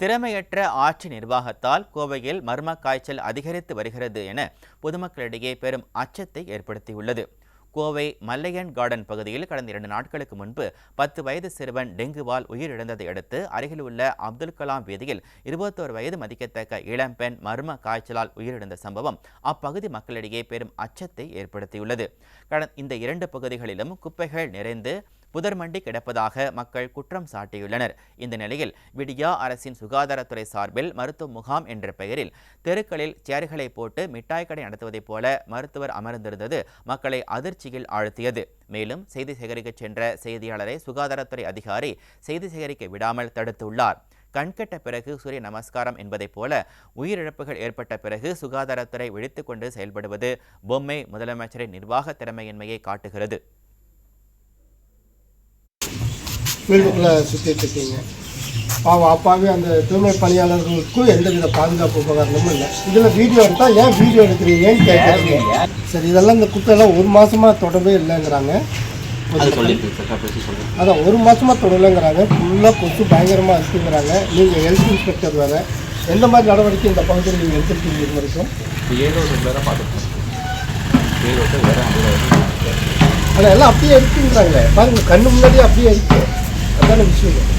திறமையற்ற ஆட்சி நிர்வாகத்தால் கோவையில் மர்ம காய்ச்சல் அதிகரித்து வருகிறது என பொதுமக்களிடையே பெரும் அச்சத்தை ஏற்படுத்தியுள்ளது. கோவை மல்லையன் கார்டன் பகுதியில் கடந்த இரண்டு நாட்களுக்கு முன்பு பத்து வயது சிறுவன் டெங்குவால் உயிரிழந்ததை அடுத்து அருகில் உள்ள அப்துல் கலாம் வீதியில் இருபத்தோரு வயது மதிக்கத்தக்க இளம்பெண் மர்ம காய்ச்சலால் உயிரிழந்த சம்பவம் அப்பகுதி மக்களிடையே பெரும் அச்சத்தை ஏற்படுத்தியுள்ளது. கடந்த இந்த இரண்டு பகுதிகளிலும் குப்பைகள் நிறைந்து புதர்மண்டி கிடப்பதாக மக்கள் குற்றம் சாட்டியுள்ளனர். இந்த நிலையில் விடியா அரசின் சுகாதாரத்துறை சார்பில் மருத்துவ முகாம் என்ற பெயரில் தெருக்களில் சேர்களை போட்டு மிட்டாய் கடை நடத்துவதைப் போல மருத்துவர் அமர்ந்திருந்தது மக்களை அதிர்ச்சியில் ஆழ்த்தியது. மேலும் செய்தி சேகரிக்க சென்ற செய்தியாளரை சுகாதாரத்துறை அதிகாரி செய்தி சேகரிக்க விடாமல் தடுத்துள்ளார். கண்கட்ட பிறகு சூரிய நமஸ்காரம் என்பதைப் போல உயிரிழப்புகள் ஏற்பட்ட பிறகு சுகாதாரத்துறை விழித்துக்கொண்டு செயல்படுவது பொம்மை முதலமைச்சரின் நிர்வாக திறமையின்மையை காட்டுகிறது. வீட்டுக்குள்ளே சுற்றிட்டு இருக்கீங்க. பாவம் அப்பாவே அந்த தூய்மை பணியாளர்களுக்கும் எந்தவித பாதுகாப்பு உபகரணமும் இல்லை. இதில் வீடியோ எடுத்தால் ஏன் வீடியோ எடுக்கிறீங்கன்னு கேட்குறீங்க சரி இதெல்லாம் இந்த குப்பையெல்லாம் ஒரு மாசமா தொடவே இல்லைங்கிறாங்க. அதான் ஒரு மாசமா தொடலைங்கிறாங்க. ஃபுல்லாக கொசு பயங்கரமாக இருக்குங்கிறாங்க நீங்கள் ஹெல்த் இன்ஸ்பெக்டர் வேறு. எந்த மாதிரி நடவடிக்கை இந்த பகுதியில் நீங்கள் எடுத்துருக்கீங்க இது வரைக்கும்? ஆனால் எல்லாம் அப்படியே இருக்குங்கிறாங்களே பாருங்க கண்ணு முன்னாடியே அப்படியே இருக்கு. அதான விஷயம்